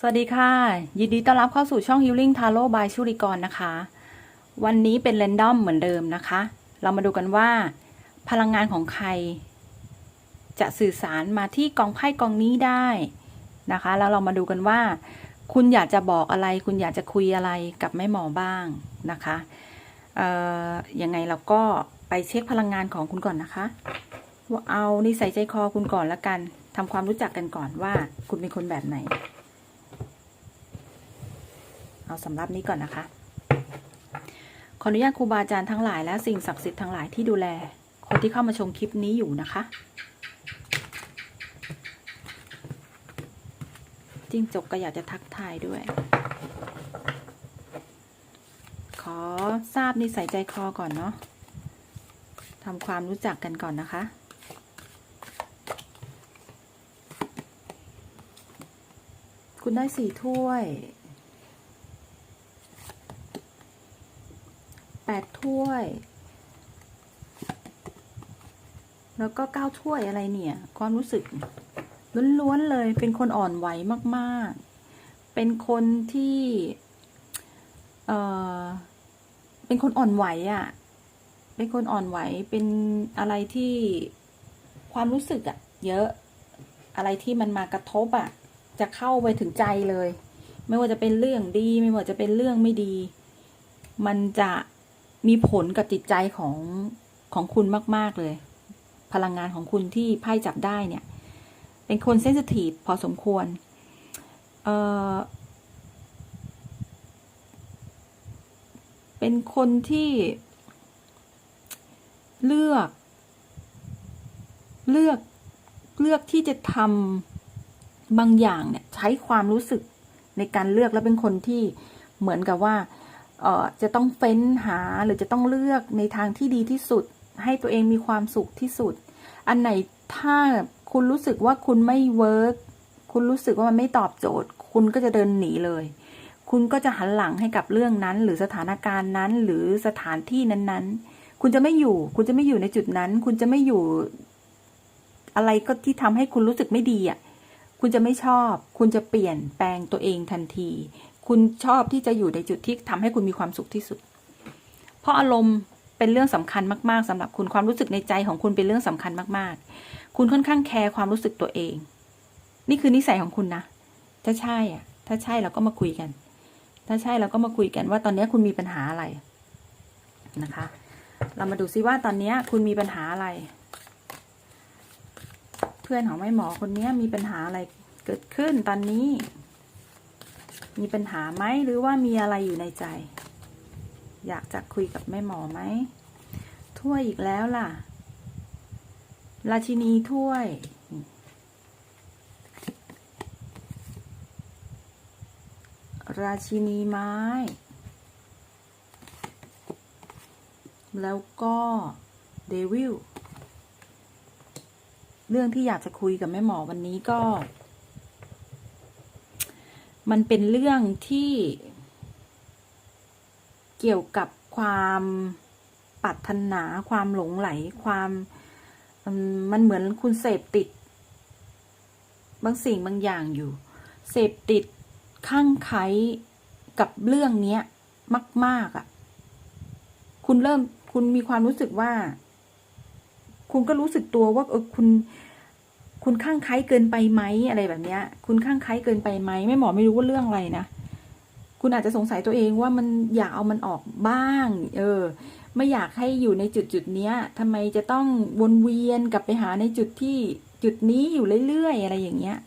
สวัสดีค่ะ ยินดีต้อนรับเข้าสู่ช่อง Healing Tarot by ชุริกรนะคะ วันนี้เป็น r รนดอมเหมือนเดิมนะคะ เรามาดูกันว่า พลังงานของใคร จะสื่อสารมาที่กองไพ่กองนี้ได้นะคะ แล้วเรามาดูกันว่า คุณอยากจะบอกอะไร คุณอยากจะคุยอะไรกับแม่หมอบ้างนะคะเอ่อยังไงเราก็ไปเช็คพลังงานของคุณก่อนนะคะว่าเอานิสัยใจคอคุณก่อนละกันทำความรู้จักกันก่อนว่า คุณเป็นคนแบบไหน เอาสำรับนี้ก่อนนะคะ ขออนุญาตครูบาอาจารย์ทั้งหลายและสิ่งศักดิ์สิทธิ์ทั้งหลายที่ดูแล คนที่เข้ามาชมคลิปนี้อยู่นะคะ จิ้งจกก็อยากจะทักทายด้วย ขอทราบนิสัยใจคอก่อนเนาะทำความรู้จักกันก่อนนะคะคุณได้สี่ถ้วย แปดถ้วย แล้วก็เก้าถ้วยอะไรเนี่ย ความรู้สึกล้วนๆเลย เป็นคนอ่อนไหวมากๆ เป็นคนที่ เอ่อเป็นคนอ่อนไหวอะ่ะ เป็นคนอ่อนไหว เป็นอะไรที่ความรู้สึกอะ่ะ เยอะ อะไรที่มันมากระทบอะ่ะ จะเข้าไปถึงใจเลย ไม่ว่าจะเป็นเรื่องดี ไม่ว่าจะเป็นเรื่องไม่ดี มันจะ มีผลกับจิตใจของของคุณมาก ๆ เลย พลังงานของคุณที่ไพ่จับได้เนี่ย เป็นคนเซนซิทีฟพอสมควร เออเป็นคนที่เลือก เลือกเลือกที่จะทำบางอย่างเนี่ย ใช้ความรู้สึกในการเลือกแล้วเป็นคนที่เหมือนกับว่า จะต้องเฟ้นหาหรือจะต้องเลือกในทางที่ดีที่สุด ให้ตัวเองมีความสุขที่สุด อันไหนถ้าคุณรู้สึกว่าคุณไม่เวิร์กคุณรู้สึกว่ามันไม่ตอบโจทย์ คุณก็จะเดินหนีเลย คุณก็จะหันหลังให้กับเรื่องนั้น หรือสถานการณ์นั้น หรือสถานที่นั้นๆ คุณจะไม่อยู่ คุณจะไม่อยู่ในจุดนั้น คุณจะไม่อยู่ อะไรก็ที่ทำให้คุณรู้สึกไม่ดีอะคุณจะไม่ชอบ คุณจะเปลี่ยนแปลงตัวเองทันที คุณชอบที่จะอยู่ในจุดที่ทำให้คุณมีความสุขที่สุด เพราะอารมณ์เป็นเรื่องสำคัญมาก ๆสำหรับคุณความรู้สึกในใจของคุณเป็นเรื่องสำคัญมาก ๆ คุณค่อนข้างแคร์ความรู้สึกตัวเอง นี่คือนิสัยของคุณนะ ถ้าใช่อะ ถ้าใช่เราก็มาคุยกัน ถ้าใช่เราก็มาคุยกันว่าตอนนี้คุณมีปัญหาอะไรนะคะ เรามาดูซิว่าตอนนี้คุณมีปัญหาอะไร เพื่อนของแม่หมอคนนี้มีปัญหาอะไรเกิดขึ้นตอนนี้ มีปัญหาไหมหรือว่ามีอะไรอยู่ในใจ อยากจะคุยกับแม่หมอไหมถ้วยอีกแล้วล่ะ ราชินีถ้วย ราชินีไม้ แล้วก็เดวิลเรื่องที่อยากจะคุยกับแม่หมอวันนี้ก็ มันเป็นเรื่องที่ เกี่ยวกับความปรารถนา ความหลงไหล ความมันเหมือนคุณเสพติด บางสิ่งบางอย่างอยู่ เสพติดข้างไคล้กับเรื่องเนี้ย มาก ๆอะ คุณเริ่มคุณมีความรู้สึกว่า คุณก็รู้สึกตัวว่าเออคุณ คุณข้างไคล้เกินไปไหมอะไรแบบเนี้ย คุณข้างไคล้เกินไปไหมแม่หมอไม่รู้ว่าเรื่องอะไรนะ คุณอาจจะสงสัยตัวเองว่ามันอยากเอามันออกบ้าง เออ ไม่อยากให้อยู่ในจุดจุดเนี้ยทำไมจะต้องวนเวียนกลับไปหาในจุดที่จุดนี้อยู่เรื่อยๆอะไรอย่างเงี้ย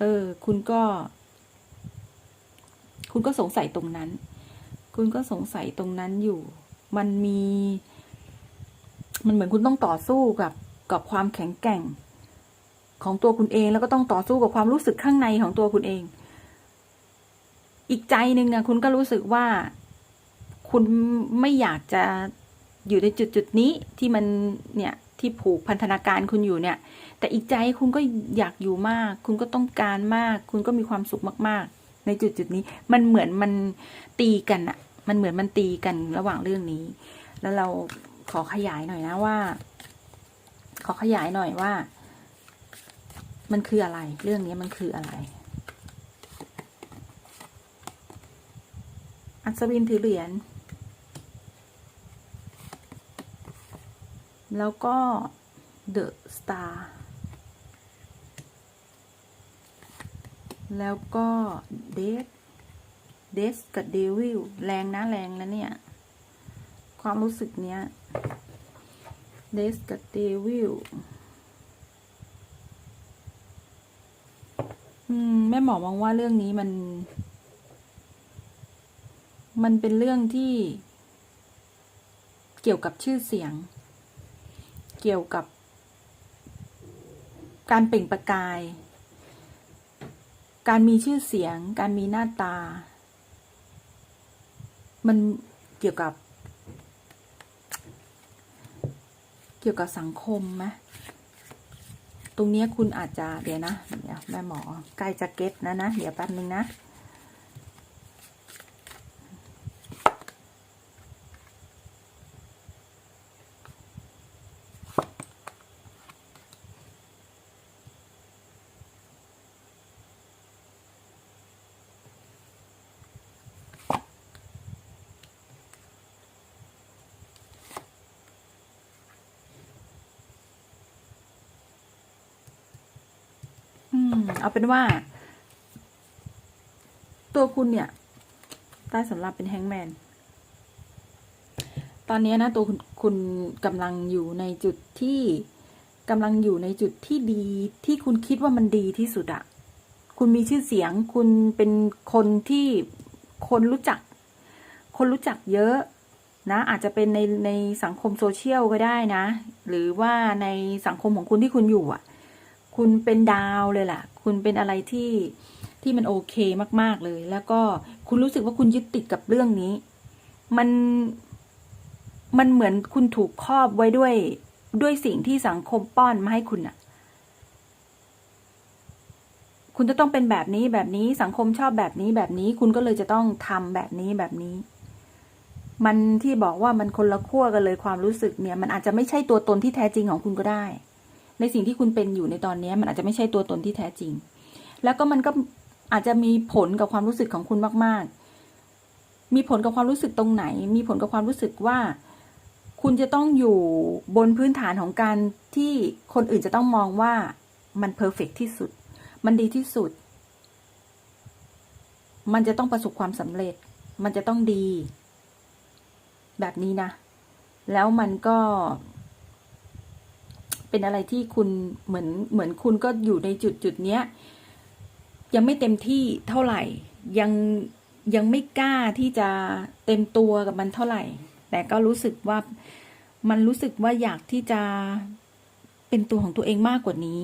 เออ คุณก็ คุณก็สงสัยตรงนั้น คุณก็สงสัยตรงนั้นอยู่ มันมี มันเหมือนคุณต้องต่อสู้กับกับความแข็งแกร่ง ของตัวคุณเอง แล้วก็ต้องต่อสู้กับความรู้สึกข้างในของตัวคุณเอง อีกใจหนึ่งอะคุณก็รู้สึกว่า คุณไม่อยากจะอยู่ในจุดจุดนี้ที่มันเนี่ยที่ผูกพันธนาการคุณอยู่เนี่ย แต่อีกใจคุณก็อยากอยู่มาก คุณก็ต้องการมาก คุณก็มีความสุขมาก ๆ ในจุดจุดนี้ มันเหมือนมันตีกันอะมันเหมือนมันตีกันระหว่างเรื่องนี้ แล้วเราขอขยายหน่อยนะว่า ขอขยายหน่อยว่า มันคืออะไร เรื่องนี้มันคืออะไร อัศวินถือเหรียญ แล้วก็เดอะสตาร์ แล้วก็เดทเดสกับเดวิลแรงนะแรงแล้วเนี่ย ความรู้สึกเนี้ยเดสกับเดวิล อืมแม่หมอมองว่าเรื่องนี้มัน มันเป็นเรื่องที่ เกี่ยวกับชื่อเสียง เกี่ยวกับ การเปล่งประกาย การมีชื่อเสียง การมีหน้าตา มันเกี่ยวกับ เกี่ยวกับสังคมไหม ตรงนี้คุณอาจจะเดี๋ยวนะเดี๋ยวแม่หมอใกล้จะเก็ตนะนะ เดี๋ยวแป๊บนึงนะ อืม เอาเป็นว่า ตัวคุณเนี่ยใต้สำรับเป็นแฮงแมน ตอนนี้นะ ตัวคุณคุณกำลังอยู่ในจุดที่กำลังอยู่ในจุดที่ดีที่คุณคิดว่ามันดีที่สุดอะคุณมีชื่อเสียง คุณเป็นคนที่คนรู้จัก คนรู้จักเยอะนะ อาจจะเป็นในในสังคมโซเชียลก็ได้นะ หรือว่าในสังคมของคุณที่คุณอยู่อะคุณเป็นดาวเลยล่ะ คุณเป็นอะไรที่ที่มันโอเคมาก ๆเลย แล้วก็คุณรู้สึกว่าคุณยึดติดกับเรื่องนี้ มันมันเหมือนคุณถูกครอบไว้ด้วยด้วยสิ่งที่สังคมป้อนมาให้คุณอะคุณจะต้องเป็นแบบนี้แบบนี้สังคมชอบแบบนี้แบบนี้ คุณก็เลยจะต้องทำแบบนี้แบบนี้ มันที่บอกว่ามันคนละขั้วกันเลยความรู้สึกเนี่ย มันอาจจะไม่ใช่ตัวตนที่แท้จริงของคุณก็ได้ ในสิ่งที่คุณเป็นอยู่ในตอนนี้มันอาจจะไม่ใช่ตัวตนที่แท้จริง แล้วก็มันก็อาจจะมีผลกับความรู้สึกของคุณมาก ๆ มีผลกับความรู้สึกตรงไหน มีผลกับความรู้สึกว่า คุณจะต้องอยู่บนพื้นฐานของการที่คนอื่นจะต้องมองว่ามันเพอร์เฟกที่สุด มันดีที่สุด มันจะต้องประสบความสำเร็จ มันจะต้องดี แบบนี้นะ แล้วมันก็ เป็นอะไรที่คุณเหมือนเหมือนคุณก็อยู่ในจุดจุดเนี้ย ยังไม่เต็มที่เท่าไหร่ ยังยังไม่กล้าที่จะเต็มตัวกับมันเท่าไหร่ แต่ก็รู้สึกว่ามันรู้สึกว่าอยากที่จะเป็นตัวของตัวเองมากกว่านี้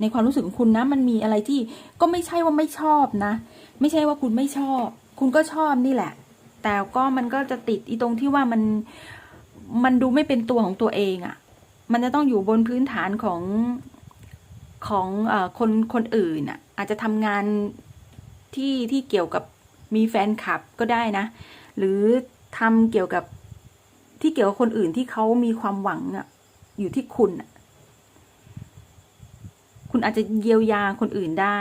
ในความรู้สึกของคุณนะ มันมีอะไรที่ก็ไม่ใช่ว่าไม่ชอบนะ ไม่ใช่ว่าคุณไม่ชอบ คุณก็ชอบนี่แหละ แต่ก็มันก็จะติดอีตรงที่ว่ามันมันดูไม่เป็นตัวของตัวเองอะ่ะ มันจะต้องอยู่บนพื้นฐานของของอคนคนอื่นอะอาจจะทำงานที่ที่เกี่ยวกับมีแฟนคลับก็ได้นะ หรือทำเกี่ยวกับที่เกี่ยวกับคนอื่นที่เขามีความหวังอะอยู่ที่คุณอะคุณอาจจะเยียวยาคนอื่นได้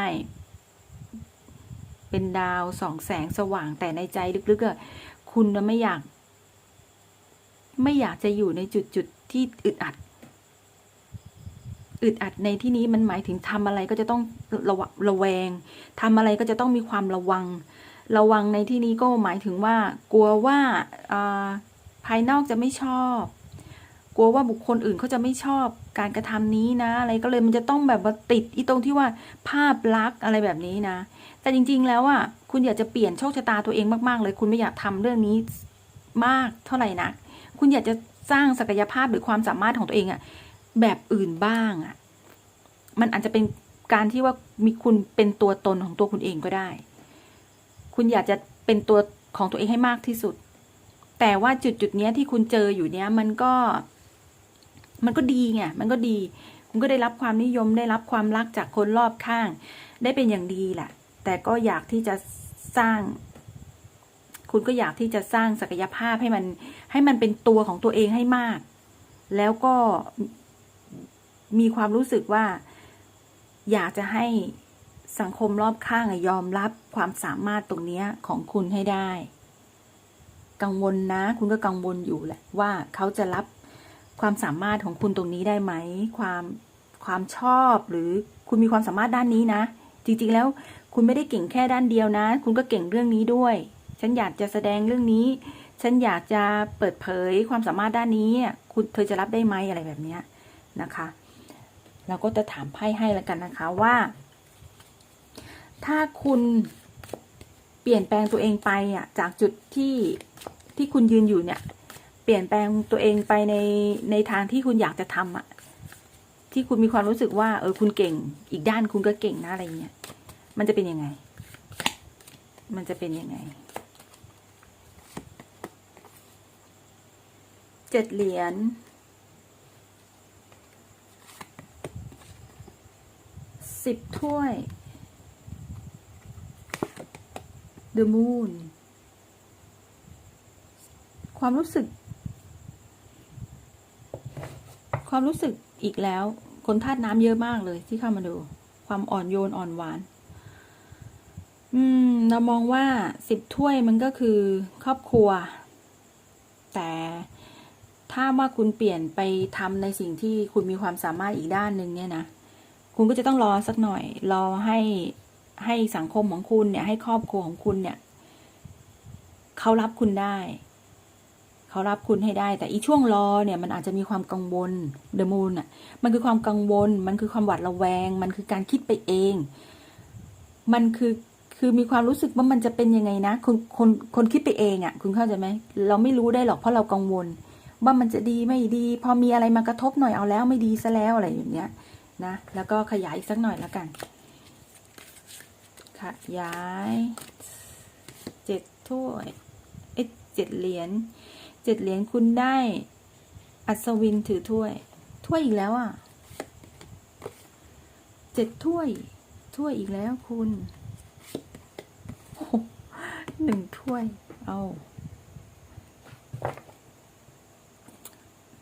เป็นดาวสองแสงสว่างแต่ในใจลึกๆคุณไม่อยาก ไม่อยากจะอยู่ในจุดจุดๆที่อึดอัด อึดอัดในที่นี้มันหมายถึงทำอะไรก็จะต้องระวะระแวงทำอะไรก็จะต้องมีความระวัง ระวังในที่นี้ก็หมายถึงว่า กลัวว่าภายนอกจะไม่ชอบ กลัวว่าบุคคลอื่นเขาจะไม่ชอบการกระทำนี้นะ อะไรก็เลยมันจะต้องแบบว่าติดอีตรงที่ว่าภาพลักษณ์อะไรแบบนี้นะ แต่จริง ๆ แล้วอะคุณอยากจะเปลี่ยนโชคชะตาตัวเองมากๆ เลย คุณไม่อยากทำเรื่องนี้มากเท่าไหร่นะคุณอยากจะสร้างศักยภาพหรือความสามารถของตัวเองอะ แบบอื่นบ้างอะ มันอาจจะเป็นการที่ว่ามีคุณเป็นตัวตนของตัวคุณเองก็ได้ คุณอยากจะเป็นตัวของตัวเองให้มากที่สุด แต่ว่าจุดจุดนี้ที่คุณเจออยู่เนี้ยมันก็ มันก็ดีไง มันก็ดี คุณก็ได้รับความนิยมได้รับความรักจากคนรอบข้าง ได้เป็นอย่างดีแหละ แต่ก็อยากที่จะสร้าง คุณก็อยากที่จะสร้างศักยภาพให้มัน ให้มันเป็นตัวของตัวเองให้มาก แล้วก็ มีความรู้สึกว่า อยากจะให้สังคมรอบข้างยอมรับความสามารถตรงนี้ของคุณให้ได้ กังวลนะ คุณก็กังวลอยู่แหละว่าเขาจะรับความสามารถของคุณตรงนี้ได้ไหม ความความชอบหรือคุณมีความสามารถด้านนี้นะ จริงๆแล้วคุณไม่ได้เก่งแค่ด้านเดียวนะ คุณก็เก่งเรื่องนี้ด้วย ฉันอยากจะแสดงเรื่องนี้ ฉันอยากจะเปิดเผยความสามารถด้านนี้คุณเธอจะรับได้ไหมอะไรแบบนี้นะคะ เราก็จะถามไพ่ให้แล้วกันนะคะว่า ถ้าคุณเปลี่ยนแปลงตัวเองไปอะจากจุดที่ที่คุณยืนอยู่เนี่ย เปลี่ยนแปลงตัวเองไปในในทางที่คุณอยากจะทำอะที่คุณมีความรู้สึกว่าเออคุณเก่ง อีกด้านคุณก็เก่งนะอะไรเงี้ยมันจะเป็นยังไง มันจะเป็นยังไงเจ็ดเหรียญ สิบถ้วย The Moon ความรู้สึก ความรู้สึกอีกแล้ว คนธาตุน้ำเยอะมากเลยที่เข้ามาดู ความอ่อนโยนอ่อนหวาน อืม เรามองว่าสิบถ้วยมันก็คือครอบครัว แต่ถ้าว่าคุณเปลี่ยนไปทำในสิ่งที่คุณมีความสามารถอีกด้านหนึ่งเนี่ยนะ คุณก็จะต้องรอสักหน่อย รอให้ให้สังคมของคุณเนี่ย ให้ครอบครัวของคุณเนี่ยเขารับคุณได้เขารับคุณให้ได้ แต่อีช่วงรอเนี่ยมันอาจจะมีความกังวลเดอะมูนอะ มันคือความกังวล มันคือความหวาดระแวง มันคือการคิดไปเอง มันคือคือมีความรู้สึกว่ามันจะเป็นยังไงนะ คนคนคนคิดไปเองอะ่ะ คุณเข้าใจไหมเราไม่รู้ได้หรอกเพราะเรากังวล ว่ามันจะดีไม่ดี พอมีอะไรมากระทบหน่อยเอาแล้วไม่ดีซะแล้วอะไรอย่างเงี้ย นะ แล้วก็ขยายอีกสักหน่อยแล้วกัน ขยายเจ็ดถ้วยเอ๊ะเจ็ดเหรียญเจ็ดเหรียญคุณได้ อัศวินถือถ้วย ถ้วยอีกแล้วอะเจ็ดถ้วย ถ้วยอีกแล้วคุณหนึ่งถ้วย เอา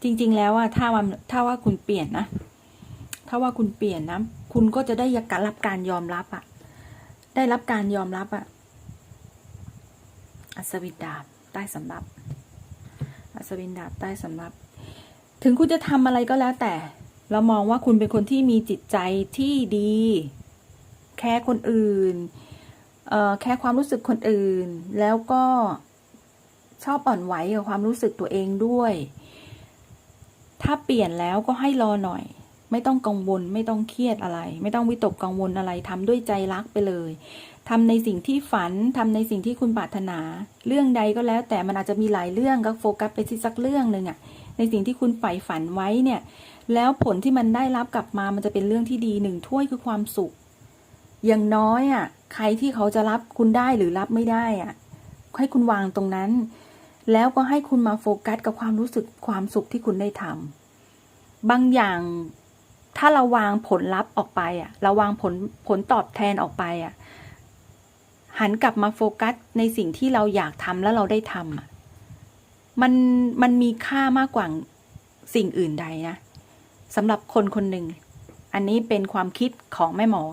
จริง ๆ แล้วอะถ้าว่าถ้าว่าคุณเปลี่ยนนะาว่าคุณเปลี่ยนนะ คุณก็จะได้การรับการยอมรับอะได้รับการยอมรับอะอัศวินดาบใต้สำรับ อัศวินดาบใต้สำรับ ถึงคุณจะทำอะไรก็แล้วแต่ เรามองว่าคุณเป็นคนที่มีจิตใจที่ดี แค่คนอื่น แค่ความรู้สึกคนอื่น แล้วก็ชอบอ่อนไหวกับความรู้สึกตัวเองด้วย ถ้าเปลี่ยนแล้วก็ให้รอหน่อย ไม่ต้องกังวล ไม่ต้องเครียดอะไร ไม่ต้องวิตกกังวลอะไรทำด้วยใจรักไปเลยทำในสิ่งที่ฝันทำในสิ่งที่คุณปรารถนา เรื่องใดก็แล้ว แต่มันอาจจะมีหลายเรื่องก็โฟกัสไปที่สักเรื่องหนึ่งอะในสิ่งที่คุณใฝ่ฝันไว้เนี่ย แล้วผลที่มันได้รับกลับมามันจะเป็นเรื่องที่ดีหนึ่งถ้วยคือความสุข อย่างน้อยอะใครที่เขาจะรับคุณได้หรือรับไม่ได้อะ ให้คุณวางตรงนั้น แล้วก็ให้คุณมาโฟกัสกับความรู้สึกความสุขที่คุณได้ทำบางอย่าง ถ้าเราวางผลลัพธ์ออกไปอะเราวางผลผลตอบแทนออกไปอะหันกลับมาโฟกัสในสิ่งที่เราอยากทำแล้วเราได้ทำอะมันมันมีค่ามากกว่าสิ่งอื่นใดนะสำหรับคนคนหนึ่งอันนี้เป็นความคิดของแม่หมอ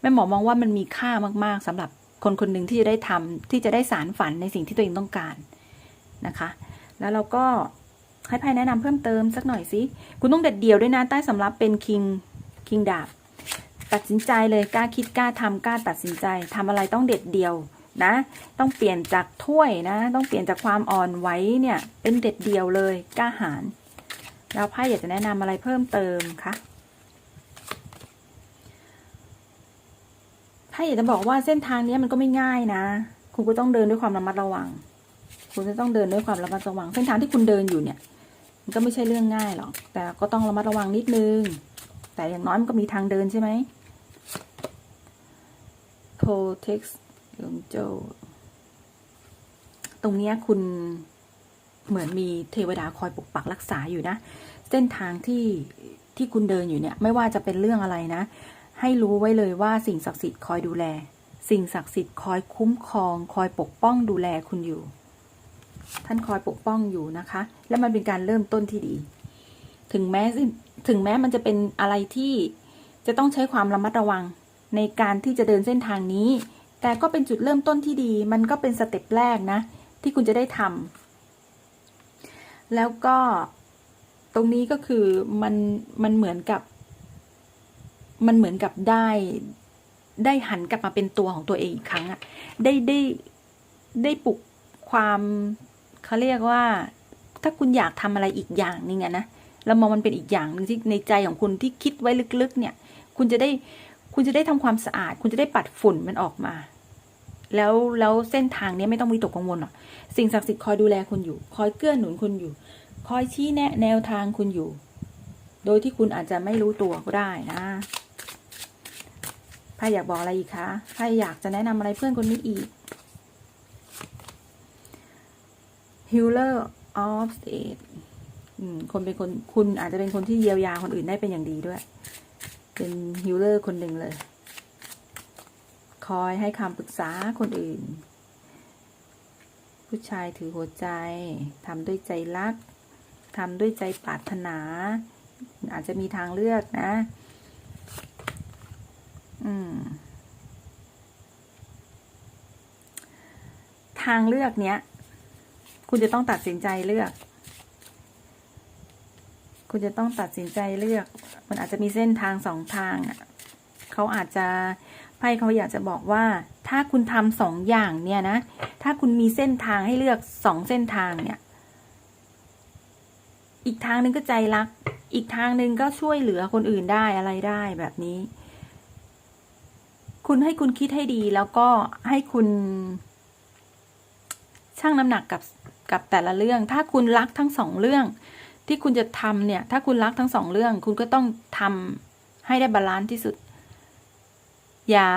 แม่หมอมองว่ามันมีค่ามาก ๆสำหรับคนคนหนึ่งที่จะได้ทำที่จะได้สารฝันในสิ่งที่ตัวเองต้องการนะคะ แล้วเราก็ ให้ไพ่แนะนำเพิ่มเติมสักหน่อยสิ คุณต้องเด็ดเดี่ยวด้วยนะ ใต้สำรับเป็นคิง คิงดาบ ตัดสินใจเลยกล้าคิดกล้าทำกล้าตัดสินใจทำอะไรต้องเด็ดเดี่ยวนะ ต้องเปลี่ยนจากถ้วยนะ ต้องเปลี่ยนจากความอ่อนไหวเนี่ย เป็นเด็ดเดี่ยวเลยกล้าหาญแล้วไพ่อยากจะแนะนำอะไรเพิ่มเติมคะไพ่อยากจะบอกว่าเส้นทางนี้มันก็ไม่ง่ายนะ คุณก็ต้องเดินด้วยความระมัดระวัง คุณจะต้องเดินด้วยความระมัดระวัง เส้นทางที่คุณเดินอยู่เนี่ย มันก็ไม่ใช่เรื่องง่ายหรอก แต่ก็ต้องระมัดระวังนิดนึง แต่อย่างน้อยมันก็มีทางเดินใช่ไหม protect ยงโจตรงนี้คุณเหมือนมีเทวดาคอยปกปักรักษาอยู่นะ เส้นทางที่ที่คุณเดินอยู่เนี่ย ไม่ว่าจะเป็นเรื่องอะไรนะ ให้รู้ไว้เลยว่าสิ่งศักดิ์สิทธิ์คอยดูแล สิ่งศักดิ์สิทธิ์คอยคุ้มครอง คอยปกป้องดูแลคุณอยู่ ท่านคอยปกป้องอยู่นะคะ และมันเป็นการเริ่มต้นที่ดี ถึงแม้ถึงแม้มันจะเป็นอะไรที่จะต้องใช้ความระมัดระวังในการที่จะเดินเส้นทางนี้ แต่ก็เป็นจุดเริ่มต้นที่ดี มันก็เป็นสเต็ปแรกนะ ที่คุณจะได้ทำแล้วก็ตรงนี้ก็คือมันมันเหมือนกับ มันเหมือนกับได้ได้หันกลับมาเป็นตัวของตัวเองอีกครั้งอะได้ได้ได้ปลุกความ เขาเรียกว่า ถ้าคุณอยากทำอะไรอีกอย่างหนึงอะนะเรามองมันเป็นอีกอย่างหนึ่งที่ในใจของคุณที่คิดไว้ลึกๆ เนี่ย คุณจะได้คุณจะได้ทำความสะอาด คุณจะได้ปัดฝุ่นมันออกมา แล้วแล้วเส้นทางเนี้ยไม่ต้องมีตกกังวลหรอกสิ่งศักดิ์สิทธิ์คอยดูแลคุณอยู่ คอยเกื้อหนุนคุณอยู่ คอยชี้แนะแนวทางคุณอยู่ โดยที่คุณอาจจะไม่รู้ตัวก็ได้นะไพ่อยากบอกอะไรอีกคะไพ่อยากจะแนะนำอะไรเพื่อนคนนี้อีก Healer of State คนเป็นคนคุณอาจจะเป็นคนที่เยียวยาคนอื่นได้เป็นอย่างดีด้วย เป็นฮิลเลอร์คนหนึ่งเลย คอยให้คำปรึกษาคนอื่น ผู้ชายถือหัวใจทำด้วยใจรักทำด้วยใจปรารถนา อาจจะมีทางเลือกนะ อืม ทางเลือกเนี้ย คุณจะต้องตัดสินใจเลือก คุณจะต้องตัดสินใจเลือก มันอาจจะมีเส้นทางสองทางอะเขาอาจจะไพ่เขาอยากจะบอกว่า ถ้าคุณทำสองอย่างเนี่ยนะ ถ้าคุณมีเส้นทางให้เลือกสองเส้นทางเนี่ย อีกทางหนึ่งก็ใจรัก อีกทางหนึ่งก็ช่วยเหลือคนอื่นได้อะไรได้แบบนี้ คุณให้คุณคิดให้ดีแล้วก็ให้คุณ ชั่งน้ำหนักกับ กับแต่ละเรื่อง ถ้าคุณรักทั้งสองเรื่อง ที่คุณจะทำเนี่ย ถ้าคุณรักทั้งสองเรื่อง คุณก็ต้องทำให้ได้บาลานซ์ที่สุด อย่า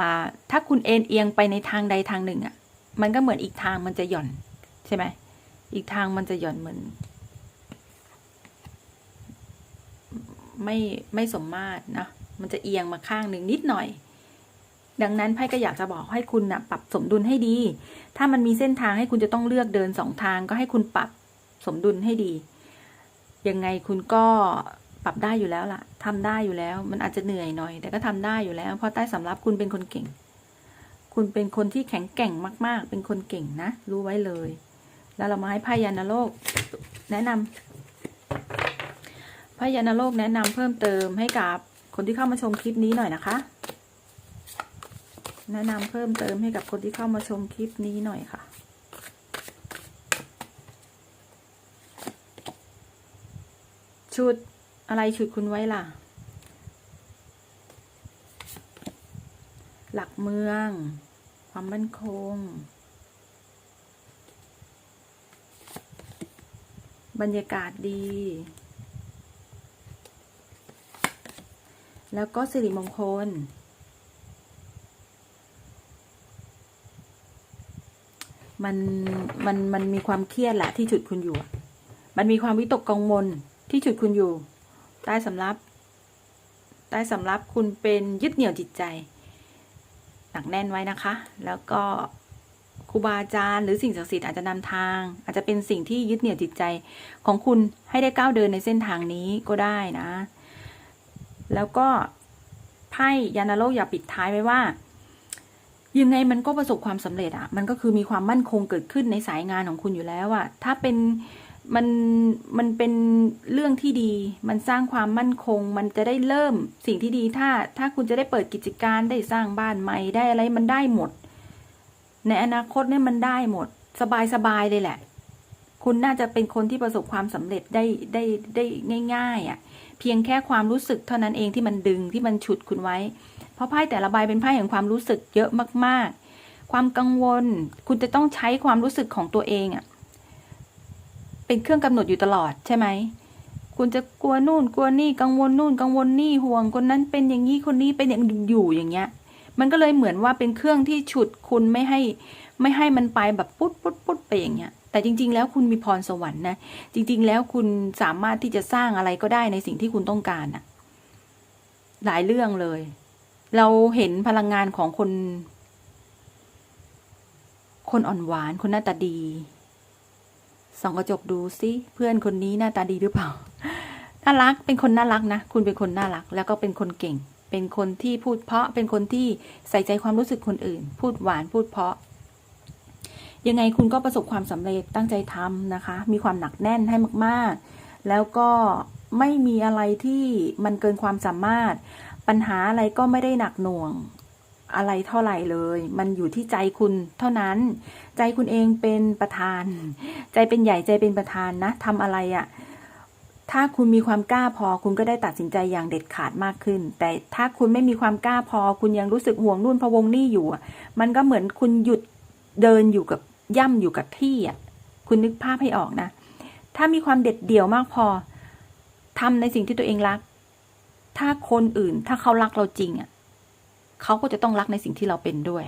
ถ้าคุณเอ็นเอียงไปในทางใดทางหนึ่งอะ่ะ มันก็เหมือนอีกทางมันจะหย่อน ใช่ไหมอีกทางมันจะหย่อนเหมือน ไม่ไม่สมมาตรนะมันจะเอียงมาข้างหนึ่งนิดหน่อย ดังนั้นไพ่ก็อยากจะบอกให้คุณนะปรับสมดุลให้ดี ถ้ามันมีเส้นทางให้คุณจะต้องเลือกเดินสองทางก็ให้คุณปรับสมดุลให้ดี ยังไงคุณก็ปรับได้อยู่แล้วล่ะทำได้อยู่แล้ว มันอาจจะเหนื่อยหน่อย แต่ก็ทำได้อยู่แล้ว เพราะใต้สำรับคุณเป็นคนเก่ง คุณเป็นคนที่แข็งแกร่งมาก ๆ เป็นคนเก่งนะ รู้ไว้เลย แล้วเรามาให้พายานโลก แนะนำพายานโลกแนะนำเพิ่มเติมให้กับคนที่เข้ามาชมคลิปนี้หน่อยนะคะ แนะนำเพิ่มเติมให้กับคนที่เข้ามาชมคลิปนี้หน่อยค่ะ ชุดอะไรฉุดคุณไว้ล่ะ หลักเมือง ความมั่นคง บรรยากาศดี แล้วก็สิริมงคล มันมันมันมีความเครียดแหละที่ฉุดคุณอยู่ มันมีความวิตกกังวลที่ฉุดคุณอยู่ ใต้สำรับใต้สำรับคุณเป็นยึดเหนี่ยวจิตใจหนักแน่นไว้นะคะ แล้วก็ครูบาอาจารย์หรือสิ่งศักดิ์สิทธิ์อาจจะนำทาง อาจจะเป็นสิ่งที่ยึดเหนี่ยวจิตใจของคุณให้ได้ก้าวเดินในเส้นทางนี้ก็ได้นะ แล้วก็ไพ่ยานาโลกอย่าปิดท้ายไว้ว่า ยังไงมันก็ประสบความสำเร็จอะมันก็คือมีความมั่นคงเกิดขึ้นในสายงานของคุณอยู่แล้วอะถ้าเป็นมันมันเป็นเรื่องที่ดี มันสร้างความมั่นคง มันจะได้เริ่มสิ่งที่ดี ถ้าถ้าคุณจะได้เปิดกิจการได้สร้างบ้านใหม่ได้อะไรมันได้หมด ในอนาคตเนี่ยมันได้หมด สบายสบายเลยแหละ คุณน่าจะเป็นคนที่ประสบความสำเร็จได้ได้ได้ง่าย ๆอะ่ะ เพียงแค่ความรู้สึกเท่านั้นเองที่มันดึงที่มันฉุดคุณไว้ เพราะไพ่แต่ละใบเป็นไพ่แห่งความรู้สึกเยอะมาก ๆ ความกังวล คุณจะต้องใช้ความรู้สึกของตัวเองอะเป็นเครื่องกำหนดอยู่ตลอดใช่ไหม คุณจะกลัวนู่นกลัวนี่กังวลนู่นกังวลนี่ห่วงคนนั้นเป็นอย่างนี้คนนี้เป็นอย่างอยู่อย่างเงี้ย มันก็เลยเหมือนว่าเป็นเครื่องที่ฉุดคุณไม่ให้ไม่ให้มันไปแบบปุ๊ดปุ๊ดปุ๊ดไปอย่างเงี้ย แต่จริง ๆ แล้วคุณมีพรสวรรค์นะ จริง ๆ แล้วคุณสามารถที่จะสร้างอะไรก็ได้ในสิ่งที่คุณต้องการอะหลายเรื่องเลย เราเห็นพลังงานของคน คนอ่อนหวานคนหน้าตาดีส่องกระจกดูสิเพื่อนคนนี้หน้าตาดีหรือเปล่าน่ารักเป็นคนน่ารักนะคุณเป็นคนน่ารัก แล้วก็เป็นคนเก่ง เป็นคนที่พูดเพาะ เป็นคนที่ใส่ใจความรู้สึกคนอื่น พูดหวานพูดเพาะ ยังไงคุณก็ประสบความสำเร็จตั้งใจทำนะคะ มีความหนักแน่นให้มาก ๆ แล้วก็ไม่มีอะไรที่มันเกินความสามารถ ปัญหาอะไรก็ไม่ได้หนักหน่วงอะไรเท่าไหร่เลย มันอยู่ที่ใจคุณเท่านั้น ใจคุณเองเป็นประธาน ใจเป็นใหญ่ใจเป็นประธานนะทำอะไรอะ่ะ ถ้าคุณมีความกล้าพอคุณก็ได้ตัดสินใจอย่างเด็ดขาดมากขึ้น แต่ถ้าคุณไม่มีความกล้าพอ คุณยังรู้สึกห่วงนู่นพะวงนี่อยู่ มันก็เหมือนคุณหยุดเดินอยู่กับย่ำอยู่กับที่อะ คุณนึกภาพให้ออกนะ ถ้ามีความเด็ดเดี่ยวมากพอทำในสิ่งที่ตัวเองรัก ถ้าคนอื่นถ้าเขารักเราจริงอะเขาก็จะต้องรักในสิ่งที่เราเป็นด้วย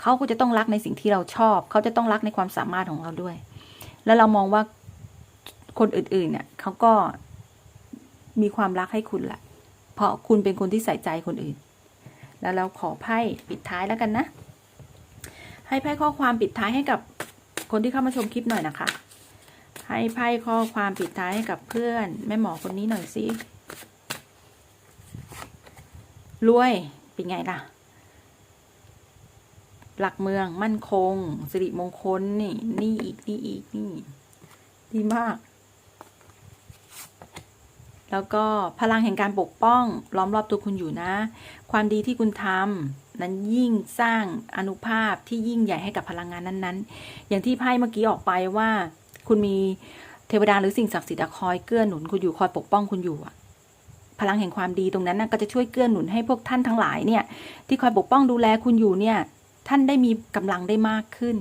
เขาก็จะต้องรักในสิ่งที่เราชอบ เขาจะต้องรักในความสามารถของเราด้วย แล้วเรามองว่าคนอื่น ๆ เนี่ยเขาก็มีความรักให้คุณแหละ เพราะคุณเป็นคนที่ใส่ใจคนอื่น แล้วเราขอไพ่ปิดท้ายแล้วกันนะ ให้ไพ่ข้อความปิดท้ายให้กับคนที่เข้ามาชมคลิปหน่อยนะคะ ให้ไพ่ข้อความปิดท้ายให้กับเพื่อนแม่หมอคนนี้หน่อยสิ รวยเป็นไงล่ะ หลักเมืองมั่นคง สิริมงคลนี่ นี่อีกนี่อีกนี่ ดีมาก แล้วก็พลังแห่งการปกป้อง ล้อมรอบตัวคุณอยู่นะ ความดีที่คุณทำนั้นยิ่งสร้างอนุภาพที่ยิ่งใหญ่ให้กับพลังงานนั้น ๆ อย่างที่ไพ่เมื่อกี้ออกไปว่า คุณมีเทวดาหรือสิ่งศักดิ์สิทธิ์คอยเกื้อหนุนคุณอยู่คอยปกป้องคุณอยู่อะ พลังแห่งความดีตรงนั้นนะก็จะช่วยเกื้อหนุนให้พวกท่านทั้งหลายเนี่ย ที่คอยปกป้องดูแลคุณอยู่เนี่ย ท่านได้มีกำลังได้มากขึ้น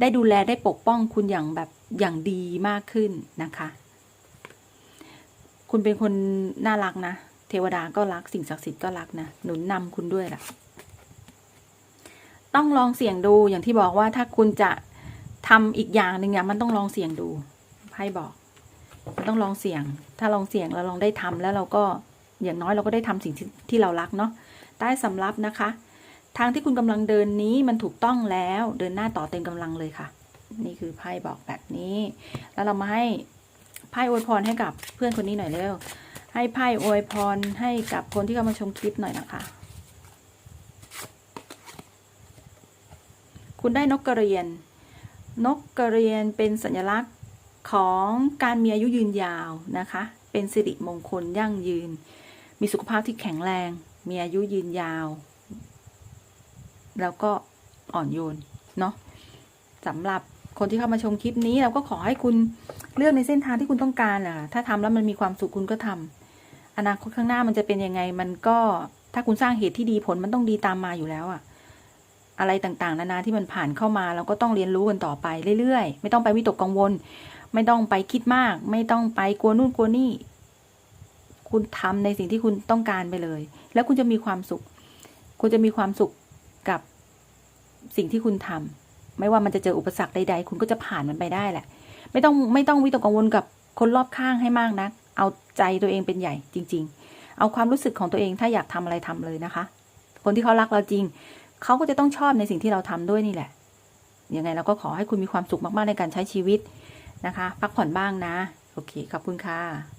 ได้ดูแลได้ปกป้องคุณอย่างแบบอย่างดีมากขึ้นนะคะ คุณเป็นคนน่ารักนะ เทวดาก็รักสิ่งศักดิ์สิทธิ์ก็รักนะ หนุนนำคุณด้วยล่ะ ต้องลองเสี่ยงดูอย่างที่บอกว่าถ้าคุณจะทำอีกอย่างหนึ่งเนี่ยมันต้องลองเสี่ยงดูไพ่บอก มันต้องลองเสี่ยง ถ้าลองเสี่ยงแล้วลองได้ทำแล้วเราก็อย่างน้อยเราก็ได้ทำสิ่งที่ที่เรารักเนาะใต้สำรับนะคะ ทางที่คุณกำลังเดินนี้มันถูกต้องแล้วเดินหน้าต่อเต็มกำลังเลยค่ะ นี่คือไพ่บอกแบบนี้ แล้วเรามาให้ไพ่อวยพรให้กับเพื่อนคนนี้หน่อยเร็วให้ไพ่อวยพรให้กับคนที่เข้ามาชมคลิปหน่อยนะคะ คุณได้นกกระเรียน นกกระเรียนเป็นสัญลักษณ์ ของการมีอายุยืนยาวนะคะ เป็นสิริมงคลยั่งยืน มีสุขภาพที่แข็งแรง มีอายุยืนยาว แล้วก็อ่อนโยนเนาะสำหรับคนที่เข้ามาชมคลิปนี้เราก็ขอให้คุณเลือกในเส้นทางที่คุณต้องการอะถ้าทำแล้วมันมีความสุขคุณก็ทำอนาคตข้างหน้ามันจะเป็นยังไง มันก็ถ้าคุณสร้างเหตุที่ดีผลมันต้องดีตามมาอยู่แล้วอะอะไรต่างๆ นานาที่มันผ่านเข้ามา เราก็ต้องเรียนรู้กันต่อไปเรื่อยๆ ไม่ต้องไปวิตกกังวล ไม่ต้องไปคิดมาก ไม่ต้องไปกลัวนู่นกลัวนี่ คุณทำในสิ่งที่คุณต้องการไปเลย แล้วคุณจะมีความสุข คุณจะมีความสุขกับสิ่งที่คุณทำไม่ว่ามันจะเจออุปสรรคใดๆ คุณก็จะผ่านมันไปได้แหละ ไม่ต้องไม่ต้องวิตกกังวลกับคนรอบข้างให้มากนะัก เอาใจตัวเองเป็นใหญ่จริง ๆ เอาความรู้สึกของตัวเองถ้าอยากทำอะไรทำเลยนะคะ คนที่เขารักเราจริง เขาก็จะต้องชอบในสิ่งที่เราทำด้วยนี่แหละยังไงเราก็ขอให้คุณมีความสุขมากๆในการใช้ชีวิต นะคะ พักผ่อนบ้างนะ โอเค ขอบคุณค่ะ